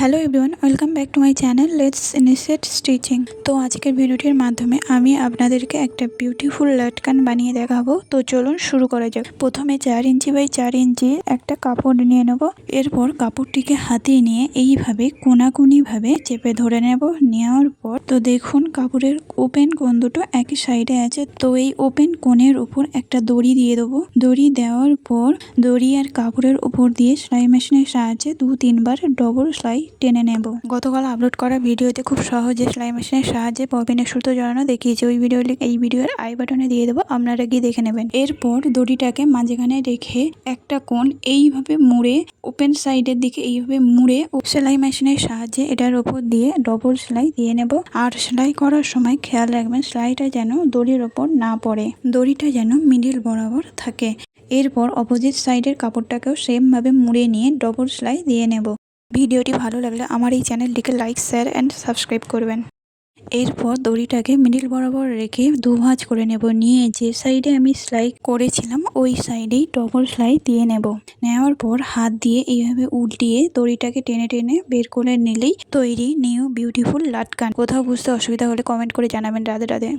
Hello everyone welcome back to my channel let's initiate stitching তো আজকের ভিডিওটির মাধ্যমে আমি আপনাদেরকে একটা বিউটিফুল লাটকান বানিয়ে দেখাবো। তো চলুন শুরু করা যাক। প্রথমে চার ইঞ্চি বাই চার ইঞ্চি একটা কাপড় নিয়ে নেব। এরপর কাপড়টিকে হাতিয়ে নিয়ে এইভাবে কোনাকুনিভাবে চেপে ধরে নেব। নেওয়ার পর তো দেখুন কাপড়ের ওপেন কোণ দুটো একই সাইডে আছে। তো এই ওপেন কোণের উপর একটা দড়ি দিয়ে দেবো। দড়ি দেওয়ার পর দড়ি আর কাপড়ের উপর দিয়ে সেলাই মেশিনের সাহায্যে দু তিনবার ডবল সেলাই টেনে নেব। গতকাল আপলোড করা ভিডিওতে খুব সহজে সেলাই মেশিনের সাহায্যে ববিনের সুতো জড়ানো দেখিয়েছি। ওই ভিডিও লিঙ্ক এই ভিডিওর আই বাটনে দিয়ে দেবো, আপনারা গিয়ে দেখে নেবেন। এরপর দড়িটাকে মাঝখানে রেখে একটা কোণ এইভাবে মুড়ে, ওপেন সাইডের দিকে এইভাবে মুড়ে সেলাই মেশিনের সাহায্যে এটার ওপর দিয়ে ডবল সেলাই দিয়ে নেব। আর সেলাই করার সময় খেয়াল রাখবেন, সেলাইটা যেন দড়ির ওপর না পড়ে, দড়িটা যেন মিডিল বরাবর থাকে। এরপর অপোজিট সাইডের কাপড়টাকেও সেমভাবে মুড়ে নিয়ে ডবল সেলাই দিয়ে নেব। ভিডিওটি ভালো লাগলে আমার এই চ্যানেলটিকে লাইক শেয়ার অ্যান্ড সাবস্ক্রাইব করবেন। এরপর দড়িটাকে মিডিল বরাবর রেখে দু ভাঁজ করে নেব। নিয়ে যে সাইডে আমি সেলাই করেছিলাম, ওই সাইডেই ডবল সেলাই দিয়ে নেব। নেওয়ার পর হাত দিয়ে এইভাবে উল্টিয়ে দড়িটাকে টেনে টেনে বের করে নিলেই তৈরি নিউ বিউটিফুল লাটকান। কোথাও বুঝতে অসুবিধা হলে কমেন্ট করে জানাবেন রাধে রাধে।